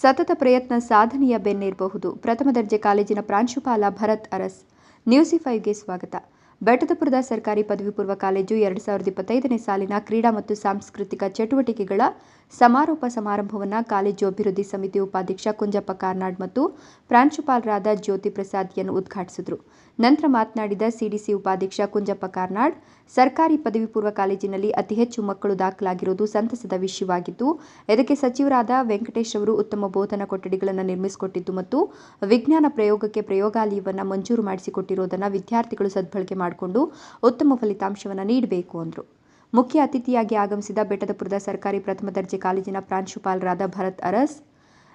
ಸತತ ಪ್ರಯತ್ನ ಸಾಧನೆಯ ಬೆನ್ನಿರಬಹುದು. ಪ್ರಥಮ ದರ್ಜೆ ಕಾಲೇಜಿನ ಪ್ರಾಂಶುಪಾಲ ಭರತ್ ಅರಸ್. ನ್ಯೂಸಿ ಫೈವ್ಗೆ ಸ್ವಾಗತ. ಬೆಟ್ಟದಪುರದ ಸರ್ಕಾರಿ ಪದವಿ ಪೂರ್ವ ಕಾಲೇಜು ಎರಡು ಸಾವಿರದ ಇಪ್ಪತ್ತೈದನೇ ಸಾಲಿನ ಕ್ರೀಡಾ ಮತ್ತು ಸಾಂಸ್ಕೃತಿಕ ಚಟುವಟಿಕೆಗಳ ಸಮಾರೋಪ ಸಮಾರಂಭವನ್ನು ಕಾಲೇಜು ಅಭಿವೃದ್ಧಿ ಸಮಿತಿ ಉಪಾಧ್ಯಕ್ಷ ಕುಂಜಪ್ಪ ಕಾರ್ನಾಡ್ ಮತ್ತು ಪ್ರಾಂಶುಪಾಲರಾದ ಜ್ಯೋತಿ ಪ್ರಸಾದ್ ಎನ್ ಉದ್ಘಾಟಿಸಿದರು. ನಂತರ ಮಾತನಾಡಿದ ಸಿಡಿಸಿ ಉಪಾಧ್ಯಕ್ಷ ಕುಂಜಪ್ಪ ಕಾರ್ನಾಡ್, ಸರ್ಕಾರಿ ಪದವಿ ಪೂರ್ವ ಕಾಲೇಜಿನಲ್ಲಿ ಅತಿ ಹೆಚ್ಚು ಮಕ್ಕಳು ದಾಖಲಾಗಿರುವುದು ಸಂತಸದ ವಿಷಯವಾಗಿದ್ದು ಇದಕ್ಕೆ ಸಚಿವರಾದ ವೆಂಕಟೇಶ್ ಅವರು ಉತ್ತಮ ಬೋಧನಾ ಕೊಠಡಿಗಳನ್ನು ನಿರ್ಮಿಸಿಕೊಟ್ಟಿದ್ದು ಮತ್ತು ವಿಜ್ಞಾನ ಪ್ರಯೋಗಕ್ಕೆ ಪ್ರಯೋಗಾಲಯವನ್ನು ಮಂಜೂರು ಮಾಡಿಸಿಕೊಟ್ಟಿರುವುದನ್ನು ವಿದ್ಯಾರ್ಥಿಗಳು ಸದ್ಬಳಕೆ ಮಾಡಿಕೊಂಡು ಉತ್ತಮ ಫಲಿತಾಂಶವನ್ನು ನೀಡಬೇಕು ಅಂದರು. ಮುಖ್ಯ ಅತಿಥಿಯಾಗಿ ಆಗಮಿಸಿದ ಬೆಟ್ಟದಪುರದ ಸರ್ಕಾರಿ ಪ್ರಥಮ ದರ್ಜೆ ಕಾಲೇಜಿನ ಪ್ರಾಂಶುಪಾಲರಾದ ಭರತ್ ಅರಸ್,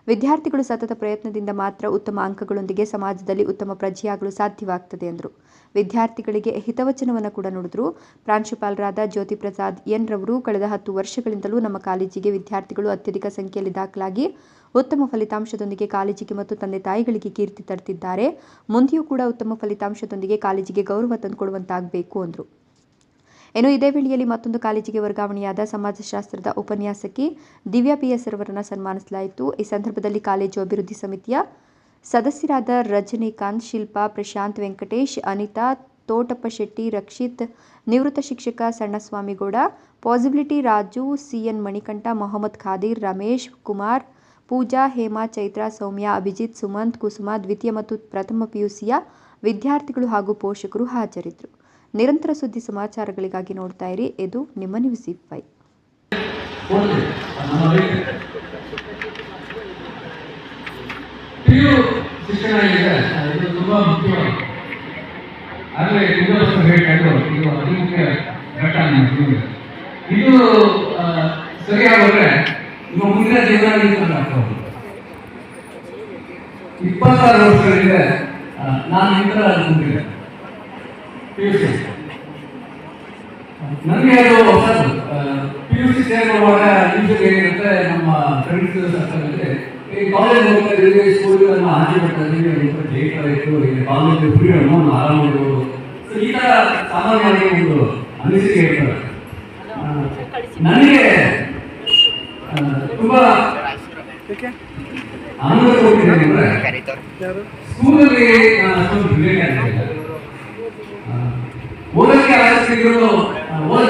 ವಿದ್ಯಾರ್ಥಿಗಳು ಸತತ ಪ್ರಯತ್ನದಿಂದ ಮಾತ್ರ ಉತ್ತಮ ಅಂಕಗಳೊಂದಿಗೆ ಸಮಾಜದಲ್ಲಿ ಉತ್ತಮ ಪ್ರಜೆಯಾಗಲು ಸಾಧ್ಯವಾಗ್ತದೆ ಎಂದರು ವಿದ್ಯಾರ್ಥಿಗಳಿಗೆ ಹಿತವಚನವನ್ನು ಕೂಡ ನುಡಿದರು. ಪ್ರಾಂಶುಪಾಲರಾದ ಜ್ಯೋತಿ ಪ್ರಸಾದ್ ಎನ್ ರವರು, ಕಳೆದ ಹತ್ತು ವರ್ಷಗಳಿಂದಲೂ ನಮ್ಮ ಕಾಲೇಜಿಗೆ ವಿದ್ಯಾರ್ಥಿಗಳು ಅತ್ಯಧಿಕ ಸಂಖ್ಯೆಯಲ್ಲಿ ದಾಖಲಾಗಿ ಉತ್ತಮ ಫಲಿತಾಂಶದೊಂದಿಗೆ ಕಾಲೇಜಿಗೆ ಮತ್ತು ತಂದೆ ತಾಯಿಗಳಿಗೆ ಕೀರ್ತಿ ತರ್ತಿದ್ದಾರೆ. ಮುಂದೆಯೂ ಕೂಡ ಉತ್ತಮ ಫಲಿತಾಂಶದೊಂದಿಗೆ ಕಾಲೇಜಿಗೆ ಗೌರವ ತಂದುಕೊಡುವಂತಾಗಬೇಕು ಅಂದರು. ಇನ್ನು ಇದೇ ವೇಳೆಯಲ್ಲಿ ಮತ್ತೊಂದು ಕಾಲೇಜಿಗೆ ವರ್ಗಾವಣೆಯಾದ ಸಮಾಜಶಾಸ್ತ್ರದ ಉಪನ್ಯಾಸಕಿ ದಿವ್ಯಾ ಪಿ ಎಸ್ ಅವರನ್ನು ಸನ್ಮಾನಿಸಲಾಯಿತು. ಈ ಸಂದರ್ಭದಲ್ಲಿ ಕಾಲೇಜು ಅಭಿವೃದ್ಧಿ ಸಮಿತಿಯ ಸದಸ್ಯರಾದ ರಜನಿಕಾಂತ್, ಶಿಲ್ಪಾ, ಪ್ರಶಾಂತ್ ವೆಂಕಟೇಶ್, ಅನಿತಾ, ತೋಟಪ್ಪ ಶೆಟ್ಟಿ, ರಕ್ಷಿತ್, ನಿವೃತ್ತ ಶಿಕ್ಷಕ ಸಣ್ಣಸ್ವಾಮಿಗೌಡ, ಪಾಸಿಬಿಲಿಟಿ ರಾಜು ಸಿಎನ್ ಮಣಿಕಂಠ, ಮೊಹಮ್ಮದ್ ಖಾದೀರ್, ರಮೇಶ್ ಕುಮಾರ್ ಪೂಜಾ, ಹೇಮಾ, ಚೈತ್ರ, ಸೌಮ್ಯ, ಅಭಿಜಿತ್, ಸುಮಂತ್, ಕುಸುಮ, ದ್ವಿತೀಯ ಮತ್ತು ಪ್ರಥಮ ಪಿಯುಸಿಯ ವಿದ್ಯಾರ್ಥಿಗಳು ಹಾಗೂ ಪೋಷಕರು ಹಾಜರಿದ್ದರು. ನಿರಂತರ ಸುದ್ದಿ ಸಮಾಚಾರಗಳಿಗಾಗಿ ನೋಡ್ತಾ ಇರಿ. ಇದು ನಿಮ್ಮ ನ್ಯೂಸ್ ಇಫೈ ಇದೆ ನಮ್ಮ ಮುಂದಿನ ಜೀವನ ಇಪ್ಪತ್ತಾರು ವರ್ಷಗಳಿಂದ ನಾನು ಇಂತರ ಅನ್ಕೊಂಡಿದ್ದೆ ಪಿ ಯು ಸಿ ನನಗೆ ಅದು ಹೊಸದು ಪಿ ಯು ಸಿ ಸೇರುವಾಗ ಯೂಶಲಿ ಏನಿರುತ್ತೆ ನಮ್ಮ ಫ್ರೆಂಡ್ಸ್ ಸರ್ಕಲಲ್ಲಿ ಈ ಕಾಲೇಜ್ ಹೋಗ್ತಾ ಸ್ಕೂಲ್ ನಮ್ಮ ಆಚೆ ಬರ್ತಾ ಇದ್ದೀವಿ ಡೇಟ್ ಆಯಿತು ಈಗ ಕಾಲೇಜ್ ಫ್ರೀಡಮ್ ನಾವು ಆರಾಮಾಗಿರ್ಬೋದು ಸೊ ಈ ಥರ ಸಾಮಾನ್ಯವಾಗಿ ಒಂದು ಅನಿಸಿಕೆ ಇರ್ತದೆ. ನನಗೆ ತುಂಬ ಸ್ಕೂಲಲ್ಲಿ ನಾನು ಅಷ್ಟೊಂದು ರಿಲೇಟ್ ಆ, ಓದಕ್ಕೆ ಆಸಕ್ತಿ ಓದ